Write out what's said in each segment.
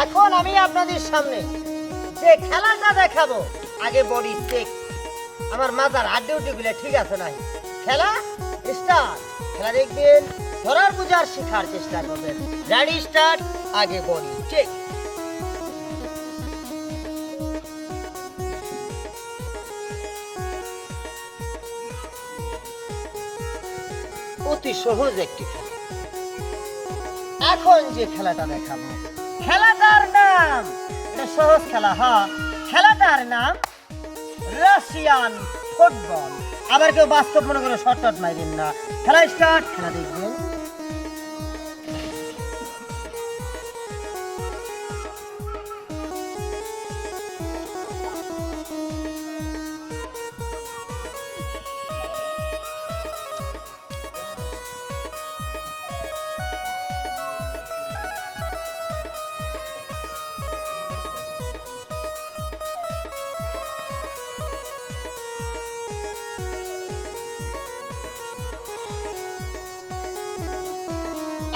এখন আমি আপনাদের সামনে যে খেলাটা দেখাবো, আগে বডি চেক আমার মাথার আড্ডি উড্ডিগুলো ঠিক আছে নাই? খেলা স্টার্ট খেলা দেখবেন, ধরার বুঝার শেখার চেষ্টা করবেন। রেডি স্টার্ট আগে বডি চেক অতি সহজ একটি খেলা। এখন যে খেলাটা দেখাবো খেলাটার নাম সহজ খেলা হ্যাঁ খেলাটার নাম রাশিয়ান ফুটবল। আবার কেউ বাস্তব মনে করে শর্ট শর্ট মাইরেন না। খেলা স্টার্ট খেলা দেখবেন।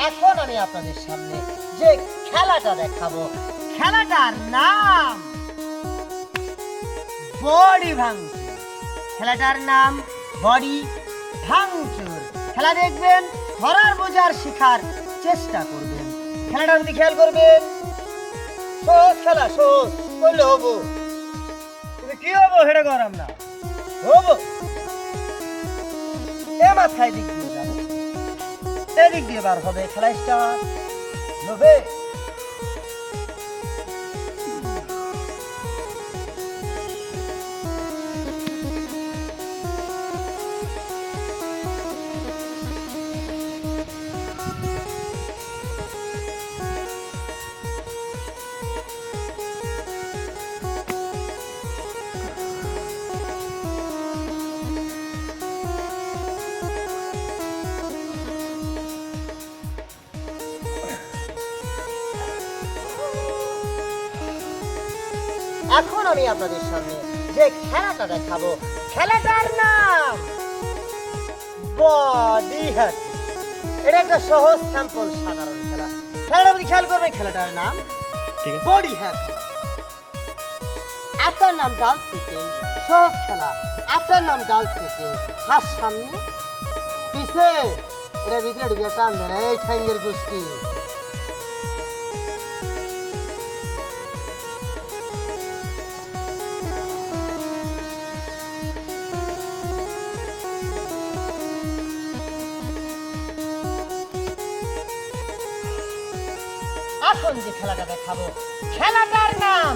এখন আমি আপনাদের সামনে যে খেলাটা দেখাবো, খেলাটার নাম বডি ভাঙচুর। খেলাটার নাম বডি ভাঙচুর। খেলা দেখবেন, ধরার বোঝার শেখার চেষ্টা করবেন। খেলাটার প্রতি খেয়াল করবেন সহজ খেলা সহজ করলে হব। কি হব হেডে গরম না হব। এ মাথায় দিক যাব। এদিক দিয়ে বার হবে খেলা নবে এখন আমি আপনাদের সামনে যে খেলাটা দেখাবো খেলাটার নাম বডি হ্যাক। এটা একটা সহজ স্যাম্পল সাধারণ খেলা। খেলাটা আপনি খেয়াল করবেন খেলাটার নাম বডি হ্যাক। আপনার নাম ডাল সিটিং সহজ খেলা। আপনার নাম ডাল সিটিং হাত সামনে পিছে এটা ভিতরে ঢুকে টান দেন এই ঠ্যাঙ্গের গোষ্ঠী। এখন যে খেলাটা দেখাবো, খেলাটার নাম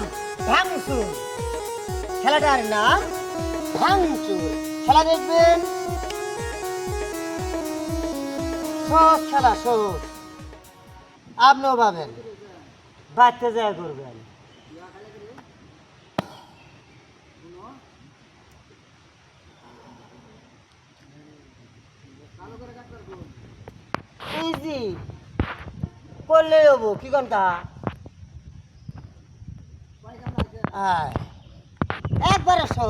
ভাঙচুর। খেলাটার নাম ভাঙচুর। খেলা দেখবেন সহজ খেলা সহজ আপনিও পাবেন বাড়তে যায় করবেন। ইজি করলে হব কি কোনটা একবারে সহজ